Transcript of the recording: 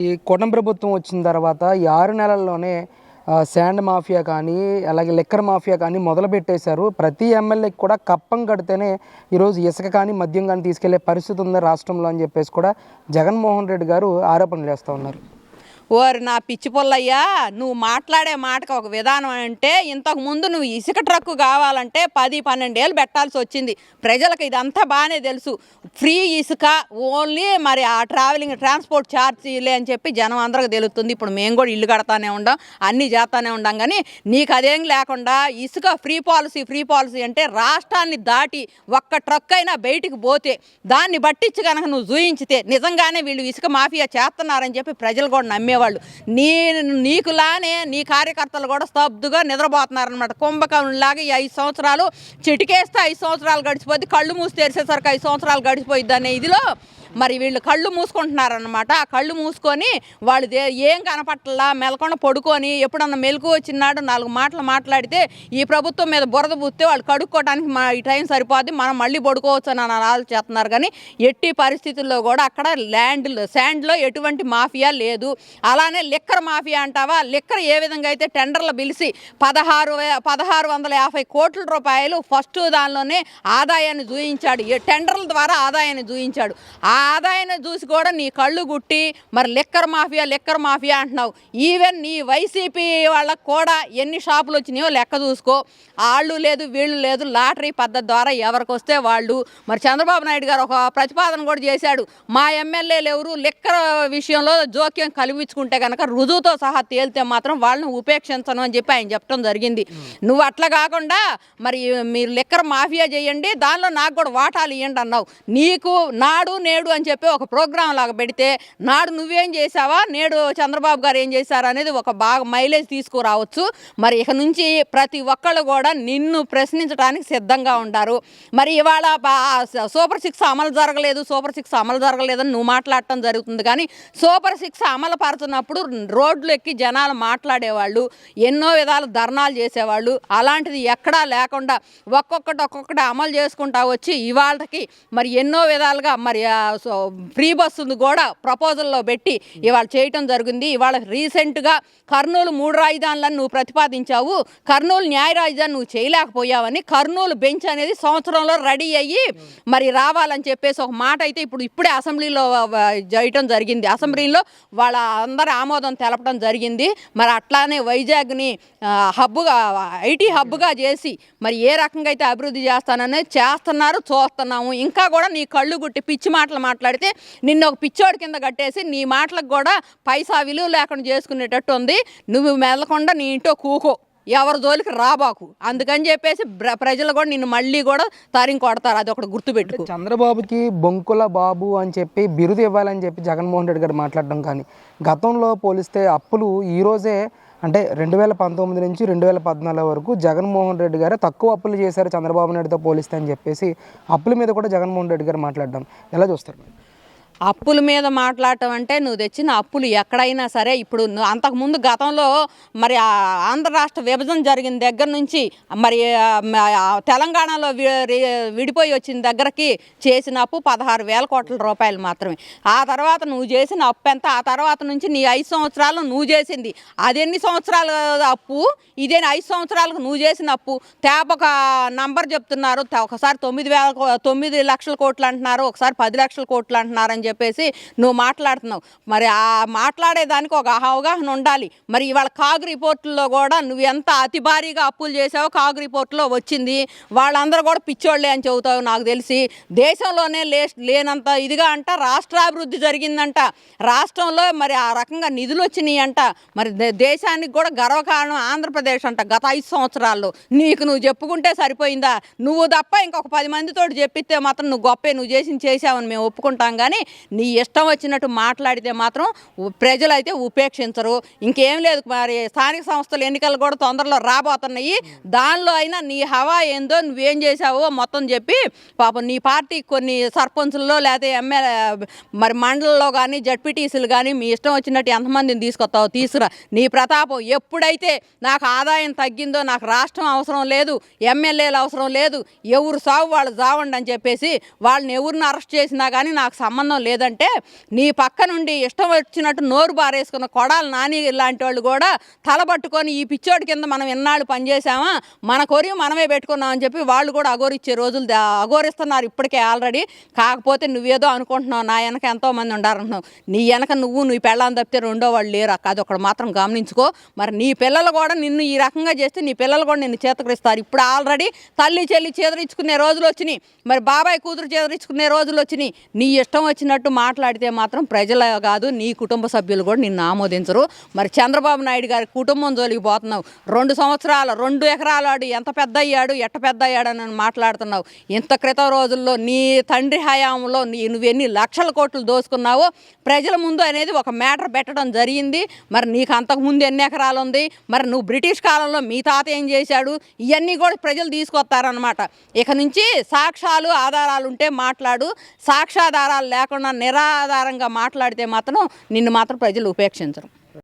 ఈ కూటమి ప్రభుత్వం వచ్చిన తర్వాత ఈ ఆరు నెలల్లోనే శాండ్ మాఫియా కానీ అలాగే లిక్కర్ మాఫియా కానీ మొదలు పెట్టేశారు ప్రతి ఎమ్మెల్యేకి కూడా కప్పం కడితేనే ఈరోజు ఇసుక కానీ మద్యం కానీ తీసుకెళ్ళే పరిస్థితి ఉంది రాష్ట్రంలో అని చెప్పేసి కూడా జగన్మోహన్ రెడ్డి గారు ఆరోపణలు చేస్తూ ఉన్నారు. ఓరి నా పిచ్చి పొల్లయ్యా నువ్వు మాట్లాడే మాటకు ఒక విధానం అంటే ఇంతకు ముందు నువ్వు ఇసుక ట్రక్కు కావాలంటే పది పన్నెండేళ్ళు పెట్టాల్సి వచ్చింది. ప్రజలకు ఇదంతా బాగానే తెలుసు. ఫ్రీ ఇసుక ఓన్లీ మరి ఆ ట్రావెలింగ్ ట్రాన్స్పోర్ట్ ఛార్జీలే అని చెప్పి జనం అందరికి తెలుస్తుంది. ఇప్పుడు మేము కూడా ఇల్లు కడతానే ఉండం అన్నీ చేస్తానే ఉండం. కానీ నీకు అదేం లేకుండా ఇసుక ఫ్రీ పాలసీ ఫ్రీ పాలసీ అంటే రాష్ట్రాన్ని దాటి ఒక్క ట్రక్ అయినా బయటికి పోతే దాన్ని బట్టించి కనుక నువ్వు చూయించితే నిజంగానే వీళ్ళు ఇసుక మాఫియా చేస్తున్నారని చెప్పి ప్రజలు కూడా నమ్మేవాళ్ళు నీ నీకులానే నీ కార్యకర్తలు కూడా స్తబ్దుగా నిద్రపోతున్నారనమాట కుంభకంలాగా ఈ ఐదు సంవత్సరాలు చిటికేస్తే ఐదు సంవత్సరాలు గడిచిపోద్ది కళ్ళు మూసి తెరిసేసరికి ఐదు సంవత్సరాలు గడిచిపోయిద్ది అనే ఇదిలో మరి వీళ్ళు కళ్ళు మూసుకుంటున్నారనమాట ఆ కళ్ళు మూసుకొని వాళ్ళు ఏం కనపట్టలా మెలకొండ పడుకొని ఎప్పుడన్నా మెలకు వచ్చినాడు నాలుగు మాటలు మాట్లాడితే ఈ ప్రభుత్వం మీద బురద పూస్తే వాళ్ళు కడుక్కోవడానికి మా ఈ టైం సరిపోద్ది మనం మళ్ళీ పడుకోవచ్చు అని ఆలోచిస్తున్నారు. కానీ ఎట్టి పరిస్థితుల్లో కూడా అక్కడ ల్యాండ్ శాండ్లో ఎటువంటి మాఫియా లేదు. అలానే లిక్కర్ మాఫియా అంటావా? లిక్కర్ ఏ విధంగా అయితే టెండర్లు పిలిచి పదహారు పదహారు వందల యాభై కోట్ల రూపాయలు ఫస్ట్ దానిలోనే ఆదాయాన్ని చూయించాడు టెండర్ల ద్వారా ఆదాయాన్ని చూయించాడు ఆ ఆదాయాన్ని చూసి కూడా నీ కళ్ళు గుట్టి మరి లిక్కర్ మాఫియా లిక్కర్ మాఫియా అంటున్నావు. ఈవెన్ నీ వైసీపీ వాళ్ళకు కూడా ఎన్ని షాపులు వచ్చినాయో లెక్క చూసుకో. వాళ్ళు లేదు వీళ్ళు లేదు లాటరీ పద్ధతి ద్వారా ఎవరికి వస్తే వాళ్ళు. మరి చంద్రబాబు నాయుడు గారు ఒక ప్రతిపాదన కూడా చేశాడు. మా ఎమ్మెల్యేలు ఎవరు లిక్కర్ విషయంలో జోక్యం తీసుకుంటే కనుక రుజువుతో సహా తేలితే మాత్రం వాళ్ళని ఉపేక్షించను అని చెప్పి ఆయన చెప్పడం జరిగింది. నువ్వు అట్లా కాకుండా మరి మీరు లిక్కర్ మాఫియా చేయండి దానిలో నాకు కూడా వాటాలు ఇవ్వండి అన్నావు. నీకు నాడు నేడు అని చెప్పి ఒక ప్రోగ్రాం లాగా పెడితే నాడు నువ్వేం చేసావా నేడు చంద్రబాబు గారు ఏం చేశారు అనేది ఒక బాగా మైలేజ్ తీసుకురావచ్చు. మరి ఇక నుంచి ప్రతి ఒక్కళ్ళు కూడా నిన్ను ప్రశ్నించడానికి సిద్ధంగా ఉంటారు మరి ఇవాళ సూపర్ సిక్స్ అమలు జరగలేదు సూపర్ సిక్స్ అమలు జరగలేదని నువ్వు మాట్లాడటం జరుగుతుంది. కానీ సూపర్ సిక్స్ అమలు పడుతున్నప్పుడు రోడ్లు ఎక్కి జనాలు మాట్లాడేవాళ్ళు ఎన్నో విధాల ధర్నాలు చేసేవాళ్ళు. అలాంటిది ఎక్కడా లేకుండా ఒక్కొక్కటి ఒక్కొక్కటి అమలు చేసుకుంటా వచ్చి ఇవాళకి మరి ఎన్నో విధాలుగా మరి సో ఫ్రీ బస్సును కూడా ప్రపోజల్లో పెట్టి ఇవాళ చేయటం జరిగింది. ఇవాళ రీసెంట్గా కర్నూలు మూడు రాజధానులను నువ్వు ప్రతిపాదించావు. కర్నూలు న్యాయ రాజధాని నువ్వు చేయలేకపోయావని కర్నూలు బెంచ్ అనేది సంవత్సరంలో రెడీ అయ్యి మరి రావాలని చెప్పేసి ఒక మాట అయితే ఇప్పుడు ఇప్పుడే అసెంబ్లీలో చేయటం జరిగింది. అసెంబ్లీలో వాళ్ళ అందరి ఆమోదం తెలపడం జరిగింది. మరి అట్లానే వైజాగ్ని హబ్బుగా ఐటీ హబ్గా చేసి మరి ఏ రకంగా అయితే అభివృద్ధి చేస్తానని చేస్తున్నారు చూస్తున్నాము. ఇంకా కూడా నీ కళ్ళు గుట్టి పిచ్చి మాటలు మాట్లాడితే నిన్ను ఒక పిచ్చోడి కింద కట్టేసి నీ మాటలకు కూడా పైసా విలువ లేకుండా చేసుకునేటట్టు ఉంది. నువ్వు మెదలకుండా నీ ఇంటో కూకో. ఎవరి జోలికి రాబాకు. అందుకని చెప్పేసి ప్ర- ప్రజలు కూడా నిన్ను మళ్ళీ కూడా తరిం కొడతారు. అది ఒకటి గుర్తుపెట్టుకో. చంద్రబాబుకి బొంకుల బాబు అని చెప్పి బిరుదు ఇవ్వాలని చెప్పి జగన్మోహన్ రెడ్డి గారు మాట్లాడడం కానీ గతంలో పోలిస్తే అప్పులు ఈరోజే అంటే రెండు వేల పంతొమ్మిది నుంచి రెండు వేల పద్నాలుగు వరకు జగన్మోహన్ రెడ్డి గారు తక్కువ అప్పులు చేశారు చంద్రబాబు నాయుడుతో పోలిస్తే అని చెప్పేసి అప్పుల మీద కూడా జగన్మోహన్ రెడ్డి గారు మాట్లాడడం. ఎలా చూస్తారు అప్పుల మీద మాట్లాడటం అంటే నువ్వు తెచ్చిన అప్పులు ఎక్కడైనా సరే ఇప్పుడు నువ్వు అంతకుముందు గతంలో మరి ఆంధ్ర రాష్ట్ర విభజన జరిగిన దగ్గర నుంచి మరి తెలంగాణలో వి- విడిపోయి వచ్చిన దగ్గరకి చేసిన అప్పు పదహారు వేల కోట్ల రూపాయలు మాత్రమే. ఆ తర్వాత నువ్వు చేసిన అప్పు ఎంత? ఆ తర్వాత నుంచి నీ ఐదు సంవత్సరాలు నువ్వు చేసింది అది ఎన్ని సంవత్సరాల అప్పు? ఇదే ఐదు సంవత్సరాలకు నువ్వు చేసిన అప్పు. తేప ఒక నంబర్ చెప్తున్నారు. ఒకసారి తొమ్మిది వేల తొమ్మిది లక్షల కోట్లు అంటున్నారు. ఒకసారి పది లక్షల కోట్లు అంటున్నారు అని చెప్పేసి నువ్వు మాట్లాడుతున్నావు. మరి ఆ మాట్లాడేదానికి ఒక అవగాహన ఉండాలి. మరి ఇవాళ కాగ్ రిపోర్టుల్లో కూడా నువ్వు ఎంత అతి భారీగా అప్పులు చేసావో కాగ్ రిపోర్టులో వచ్చింది. వాళ్ళందరూ కూడా పిచ్చోళ్ళే అని చెబుతావు నాకు తెలిసి. దేశంలోనే లే లేనంత ఇదిగా అంట రాష్ట్రాభివృద్ధి జరిగిందంట. రాష్ట్రంలో మరి ఆ రకంగా నిధులు వచ్చినాయి అంట. మరి దేశానికి కూడా గర్వకారణం ఆంధ్రప్రదేశ్ అంట గత ఐదు సంవత్సరాల్లో. నీకు నువ్వు చెప్పుకుంటే సరిపోయిందా? నువ్వు తప్ప ఇంకొక పది మందితో చెప్పితే మాత్రం నువ్వు గొప్పే నువ్వు చేసింది చేసావని మేము ఒప్పుకుంటాం. కానీ నీ ఇష్టం వచ్చినట్టు మాట్లాడితే మాత్రం ప్రజలు అయితే ఉపేక్షించరు. ఇంకేం లేదు మరి స్థానిక సంస్థల ఎన్నికలు కూడా తొందరలో రాబోతున్నాయి. దానిలో అయినా నీ హవా ఏందో నువ్వేం చేసావో మొత్తం చెప్పి పాపం నీ పార్టీ కొన్ని సర్పంచుల్లో లేకపోతే ఎమ్మెల్యే మరి మండలంలో కానీ జడ్పీటీసీలు కానీ మీ ఇష్టం వచ్చినట్టు ఎంతమందిని తీసుకొస్తావో తీసుకురా. నీ ప్రతాపం ఎప్పుడైతే నాకు ఆదాయం తగ్గిందో నాకు రాష్ట్రం అవసరం లేదు ఎమ్మెల్యేలు అవసరం లేదు ఎవరు సాగు వాళ్ళు చావండి అని చెప్పేసి వాళ్ళని ఎవరిని అరెస్ట్ చేసినా కానీ నాకు సంబంధం లేదు లేదంటే నీ పక్క నుండి ఇష్టం వచ్చినట్టు నోరు బారేసుకున్న కొడాలు నాని ఇలాంటి వాళ్ళు కూడా తలబట్టుకొని ఈ పిచ్చోడి కింద మనం ఎన్నాళ్ళు పనిచేసామా మన కొరి మనమే పెట్టుకున్నాం అని చెప్పి వాళ్ళు కూడా అగోరిచ్చే రోజులు అగోరిస్తున్నారు అఘోరిస్తున్నారు ఇప్పటికే ఆల్రెడీ. కాకపోతే నువ్వేదో అనుకుంటున్నావు నా వెనక ఎంతో మంది ఉండాలంటున్నావు. నీ వెనక నువ్వు నీ పెళ్ళాన్ని తప్పితే రెండో వాళ్ళు లేరు అక్క. అది ఒకటి మాత్రం గమనించుకో. మరి నీ పిల్లలు కూడా నిన్ను ఈ రకంగా చేస్తే నీ పిల్లలు కూడా నిన్ను చేతకరిస్తారు. ఇప్పుడు ఆల్రెడీ తల్లి చెల్లి చేదరించుకునే రోజులు వచ్చినాయి. మరి బాబాయ్ కూతురు చేదరించుకునే రోజులు వచ్చినాయి. నీ ఇష్టం వచ్చినట్టు మాట్లాడితే మాత్రం ప్రజల కాదు నీ కుటుంబ సభ్యులు కూడా నిన్ను ఆమోదించరు. మరి చంద్రబాబు నాయుడు గారి కుటుంబం జోలికి పోతున్నావు. రెండు సంవత్సరాలు రెండు ఎకరాలు ఆడు ఎంత పెద్ద అయ్యాడు ఎట్ట పెద్ద అయ్యాడు అని మాట్లాడుతున్నావు. ఇంత క్రితం రోజుల్లో నీ తండ్రి హయాంలో నీ నువ్వెన్ని లక్షల కోట్లు దోసుకున్నావో ప్రజల ముందు అనేది ఒక మ్యాటర్ పెట్టడం జరిగింది. మరి నీకు అంతకు ముందు ఎన్ని ఎకరాలు ఉంది? మరి నువ్వు బ్రిటిష్ కాలంలో మీ తాత ఏం చేశాడు? ఇవన్నీ కూడా ప్రజలు తీసుకొస్తారనమాట ఇక నుంచి సాక్ష్యాలు ఆధారాలు ఉంటే మాట్లాడు. సాక్ష్యాధారాలు లేకుండా నిరాధారంగా మాట్లాడితే మాత్రం నిన్ను మాత్రం ప్రజలు ఉపేక్షించరు.